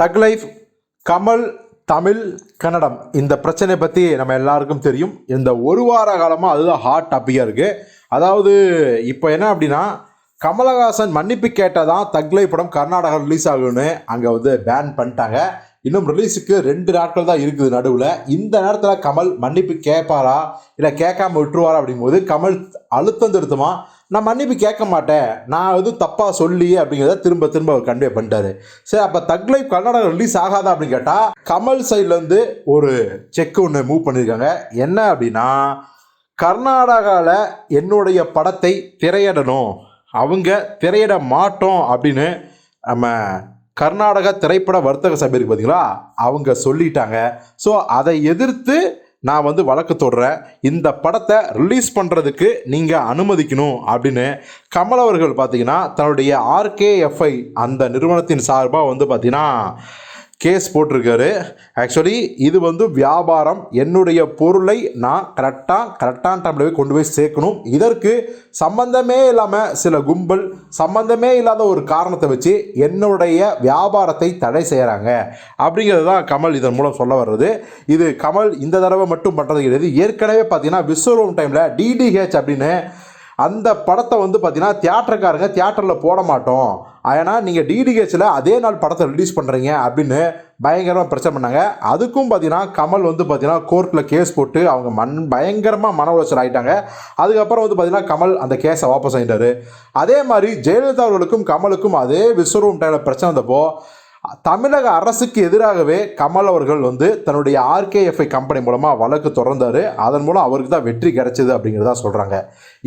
Thug Life Kamal Tamil Kannada. இந்த பிரச்சனையை பற்றி நம்ம எல்லாருக்கும் தெரியும். இந்த ஒரு வார காலமாக அதுதான் ஹாட் டாப்பிக்காக இருக்குது அதாவது இப்போ என்ன அப்படின்னா கமலஹாசன் மன்னிப்பு கேட்டதான் தக்லை படம் கர்நாடகா ரிலீஸ் ஆகும்னு அங்கே வந்து பேன் பண்ணிட்டாங்க. இன்னும் ரிலீஸுக்கு ரெண்டு நாட்கள் தான் இருக்குது நடுவில். இந்த நேரத்தில் கமல் மன்னிப்பு கேட்பாரா? இல்லை கேட்காம விட்டுருவாரா அப்படிங்கும்போது கமல் அழுத்தம் திருத்தமாக நான் மன்னிப்பு கேட்க மாட்டேன். நான் எதுவும் தப்பாக சொல்லி அப்படிங்கிறத திரும்ப திரும்ப அவர் கன்வே பண்ணிட்டாரு. சரி அப்போ தக்லை கர்நாடகா ரிலீஸ் ஆகாதா அப்படின்னு கேட்டால் கமல் சைட்லேருந்து ஒரு செக் ஒன்று மூவ் பண்ணியிருக்காங்க என்ன அப்படின்னா கர்நாடகாவில் என்னுடைய படத்தை திரையிடணும். அவங்க திரையிட மாட்டோம் அப்படின்னு நம்ம கர்நாடக திரைப்பட வர்த்தக சபை இருக்கு பார்த்தீங்களா அவங்க சொல்லிட்டாங்க. ஸோ அதை எதிர்த்து நான் வந்து வழக்கு தொடுறேன். இந்த படத்தை ரிலீஸ் பண்ணுறதுக்கு நீங்கள் அனுமதிக்கணும் அப்படின்னு கமல் அவர்கள் பார்த்தீங்கன்னா தன்னுடைய ஆர்கேஎஃப்ஐ அந்த நிறுவனத்தின் சார்பாக வந்து பார்த்தீங்கன்னா கேஸ் போட்டிருக்காரு. ஆக்சுவலி இது வந்து வியாபாரம். என்னுடைய பொருளை நான் கரெக்டாக கரெக்டான டைமில் போய் கொண்டு போய் சேர்க்கணும். இதற்கு சம்பந்தமே இல்லாமல் சில கும்பல் சம்பந்தமே இல்லாத ஒரு காரணத்தை வச்சு என்னுடைய வியாபாரத்தை தடை செய்கிறாங்க அப்படிங்கிறது தான் கமல் இதன் மூலம் சொல்ல வர்றது. இது கமல் இந்த தடவை மட்டும் பண்ணுறது கிடையாது. ஏற்கனவே பார்த்தீங்கன்னா விஸ்வரூம் டைமில் டிடிஹெச் அப்படின்னு அந்த படத்தை வந்து பார்த்தீங்கன்னா தியேட்டருக்காரங்க தியேட்டரில் போட மாட்டோம். ஏன்னா நீங்கள் டிடிஹெச்சில் அதே நாள் படத்தை ரிலீஸ் பண்ணுறீங்க அப்படின்னு பயங்கரமாக பிரச்சனை பண்ணாங்க. அதுக்கும் பார்த்தீங்கன்னா கமல் வந்து பார்த்தீங்கன்னா கோர்ட்டில் கேஸ் போட்டு அவங்க மண் பயங்கரமாக மன உளைச்சல் ஆகிட்டாங்க அதுக்கப்புறம் வந்து பார்த்தீங்கன்னா கமல் அந்த கேஸை வாபஸ் ஆகிட்டார் அதே மாதிரி ஜெயலலிதா அவர்களுக்கும் கமலுக்கும் அதே விஸ்வரூம் டைமில் பிரச்சனை வந்தப்போ தமிழக அரசுக்கு எதிராகவே கமல் அவர்கள் வந்து தன்னுடைய ஆர்கேஎஃப்ஐ கம்பெனி மூலமாக வழக்கு தொடர்ந்தார். அதன் மூலம் அவருக்கு தான் வெற்றி கிடைச்சிது அப்படிங்கிறதா சொல்கிறாங்க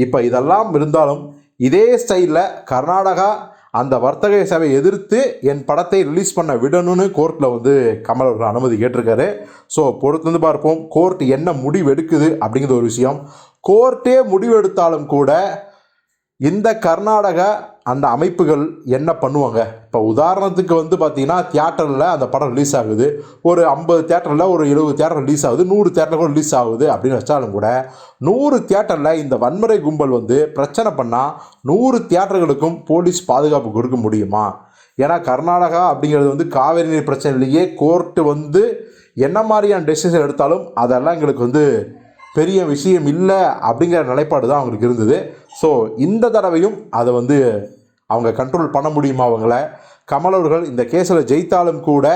இப்போ இதெல்லாம் இருந்தாலும் இதே ஸ்டைலில் கர்நாடகா அந்த வர்த்தக சேவை எதிர்த்து என் படத்தை ரிலீஸ் பண்ண விடணும்னு கோர்ட்டில் வந்து கமல் அவர்கள் அனுமதி கேட்டிருக்காரு. ஸோ பொறுத்து வந்து பார்ப்போம். கோர்ட் என்ன முடிவு எடுக்குது அப்படிங்கிற ஒரு விஷயம். கோர்ட்டே முடிவெடுத்தாலும் கூட இந்த கர்நாடகா அந்த அமைப்புகள் என்ன பண்ணுவாங்க? இப்போ உதாரணத்துக்கு வந்து பார்த்தீங்கன்னா தியேட்டரில் அந்த படம் ரிலீஸ் ஆகுது. ஒரு ஐம்பது தேட்டரில் ஒரு எழுபது தேட்டர் ரிலீஸ் ஆகுது. நூறு தேட்டர் கூட ரிலீஸ் ஆகுது அப்படின்னு வச்சாலும் கூட நூறு தேட்டரில் இந்த வன்முறை கும்பல் வந்து பிரச்சனை பண்ணால் நூறு தியேட்டர்களுக்கும் போலீஸ் பாதுகாப்பு கொடுக்க முடியுமா? ஏன்னா கர்நாடகா அப்படிங்கிறது வந்து காவிரி நீர் பிரச்சனையிலேயே கோர்ட்டு வந்து என்ன மாதிரியான டெசிஷன் எடுத்தாலும் அதெல்லாம் எங்களுக்கு வந்து பெரிய விஷயம் இல்லை அப்படிங்கிற நிலைப்பாடு தான் அவங்களுக்கு இருந்தது. ஸோ இந்த தடவையும் அதை வந்து அவங்க கண்ட்ரோல் பண்ண முடியுமா அவங்கள? கமலவர்கள் இந்த கேஸில் ஜெயித்தாலும் கூட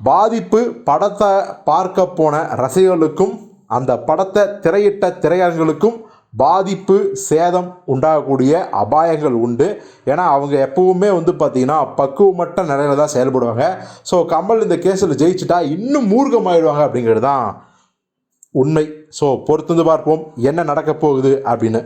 பாதிப்பு படத்தை பார்க்க போன ரசிகர்களுக்கும் அந்த படத்தை திரையிட்ட திரையரங்குகளுக்கும் பாதிப்பு சேதம் உண்டாகக்கூடிய அபாயங்கள் உண்டு. ஏன்னா அவங்க எப்பவுமே வந்து பார்த்திங்கன்னா பக்குவமட்ட நிலையில தான் செயல்படுவாங்க. ஸோ கமல் இந்த கேஸில் ஜெயிச்சிட்டா இன்னும் மூர்க்கமாயிடுவாங்க அப்படிங்கிறது தான் உண்மை. ஸோ பொறுத்து வந்து பார்ப்போம் என்ன நடக்க போகுது அப்படின்னு.